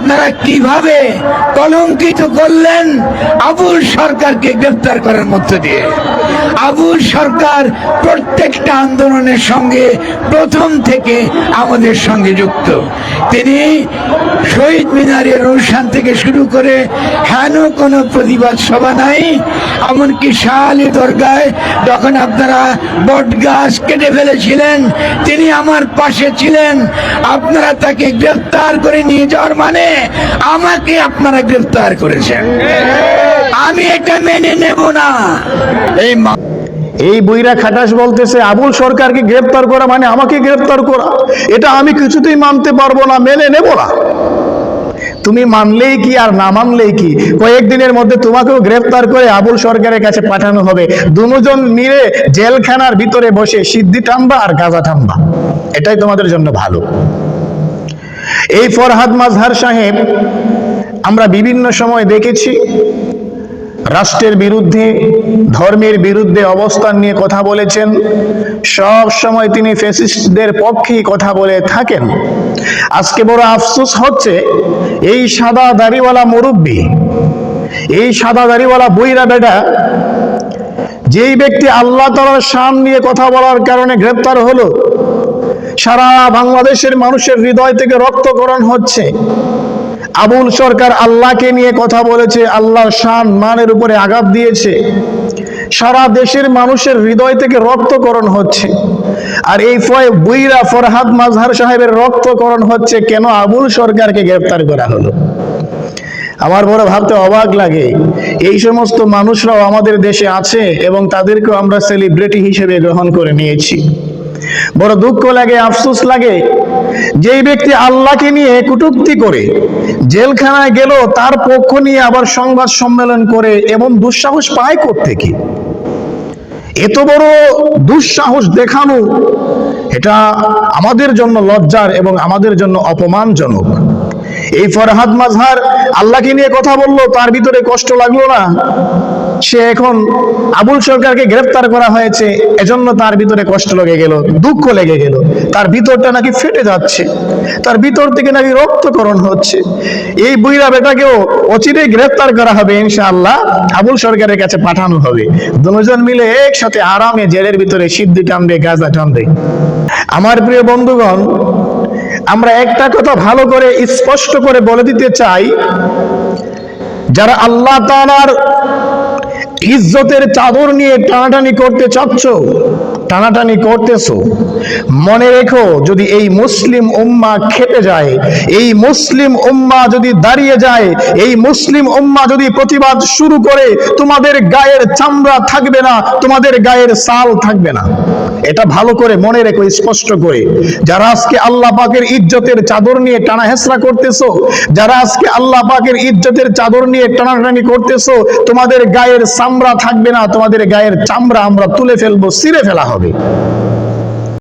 আপনারা কীভাবে কলঙ্কিত করলেন আবুল সরকারকে গ্রেফতার করার মধ্য দিয়ে? আবুল সরকার প্রত্যেকটা আন্দোলনের সঙ্গে প্রথম থেকে আমাদের সঙ্গে যুক্ত। তিনি শহীদ মিনারের অনুষ্ঠান থেকে শুরু করে হেন কোনো প্রতিবাদ সভা নাই, এমনকি শাহালি দরগায় যখন আপনারা বট গাছ কেটে ফেলেছিলেন, তিনি আমার পাশে ছিলেন। আপনারা তাকে গ্রেফতার করে নিয়ে যাওয়ার মানে আমাকে আপনারা গ্রেফতার করেছেন। আমি এটা মেনে নেব না। এই এই বইরা খাটাস বলতেছে, আবুল সরকারকে গ্রেফতার করা মানে আমাকে গ্রেফতার করা। এটা আমি কিছুতেই মানতে পারব না, মেনে নেব না। তুমি মানলেই কি আর না মানলেই কি? কয়েকদিনের মধ্যে তোমাকেও গ্রেফতার করে আবুল সরকারের কাছে পাঠানো হবে। দুজন মিলে জেলখানার ভিতরে বসে সিদ্ধি টানবা আর গাজা টানবা এটাই তোমাদের জন্য ভালো। এই ফরহাদ মাজহার সাহেব, আমরা বিভিন্ন সময় দেখেছি রাষ্ট্রের বিরুদ্ধে, ধর্মের বিরুদ্ধে অবস্থান নিয়ে কথা বলেছেন। সব সময় তিনি ফেসিস্টদের পক্ষেই কথা বলে থাকেন। আজকে বড় আফসোস হচ্ছে, এই সাদা দাড়িওয়ালা মুরব্বী, এই সাদা দাড়িওয়ালা বইরা বেটা, যেই ব্যক্তি আল্লাহ তালার শান নিয়ে কথা বলার কারণে গ্রেপ্তার হলো, সারা বাংলাদেশের মানুষের হৃদয় থেকে রক্তকরণ হচ্ছে। আবুল সরকার আল্লাহকে নিয়ে কথা বলেছে আল্লাহর শান মানের উপরে আঘাত দিয়েছে। সারা দেশের মানুষের হৃদয় থেকে রক্তকরণ হচ্ছে। আর এই ফয় বুইরা ফরহাদ মাজহার সাহেবের রক্তকরণ হচ্ছে কেন আবুল সরকারকে গ্রেফতার করা হলো? আমার বড় ভাবতে অবাক লাগে। এই সমস্ত মানুষরাও আমাদের দেশে আছে এবং তাদেরকেও আমরা সেলিব্রিটি হিসেবে গ্রহণ করে নিয়েছি। বড় দুঃখ লাগে, আফসোস লাগে। যেই ব্যক্তি আল্লাহকে নিয়ে কুটুক্তি করে, জেলখানায় গেল, তার পক্ষ নিয়ে আবার সংবাদ সম্মেলন করে এমন দুঃসাহস পায় থেকে এত বড় দুঃসাহস দেখানো, এটা আমাদের জন্য লজ্জার এবং আমাদের জন্য অপমানজনক। এই ফরহাদ মাজহার আল্লাহকে নিয়ে কথা বলল, তার ভিতরে কষ্ট লাগল না? সে এখন আবুল সরকারকে গ্রেফতার করা হয়েছে, এজন্য তার ভিতরে কষ্ট লেগে গেল, দুঃখ লেগে গেল। তার ভিতরটা নাকি ফেটে যাচ্ছে, তার ভিতর থেকে নাকি রক্তকরণ হচ্ছে। এই বুইরা বেটাকেও অচিরেই গ্রেফতার করা হবে, ইনশাআল্লাহ আবুল সরকারের কাছে পাঠানো হবে। দুজন মিলে একসাথে আরামে জেলের ভিতরে সিদ্ধি টানবে, গাজা টানবে। আমার প্রিয় বন্ধুগণ, আমরা একটা কথা ভালো করে স্পষ্ট করে বলে দিতে চাই, যারা আল্লাহ তাআলার ইজ্জতের চাদর নিয়ে টানাটানি করতে চাচ্ছ? টানাটানি করতেছো। মনে রেখো, যদি এই মুসলিম উম্মা খেপে যায়, এই মুসলিম উম্মা যদি দাঁড়িয়ে যায়, এই মুসলিম উম্মা যদি প্রতিবাদ শুরু করে, তোমাদের গায়ের চামড়া থাকবে না, তোমাদের গায়ের সাল থাকবে না। এটা ভালো করে মনে রেখো, স্পষ্ট করে। যারা আজকে আল্লাহ পাকের ইজ্জতের চাদর নিয়ে টানা হেসরা করতেছো, যারা আজকে আল্লাহ পাকের ইজ্জতের চাদর নিয়ে টানাটানি করতেছো, তোমাদের গায়ের চামড়া থাকবে না তোমাদের গায়ের চামড়া আমরা তুলে ফেলব ছিঁড়ে ফেলা হবে।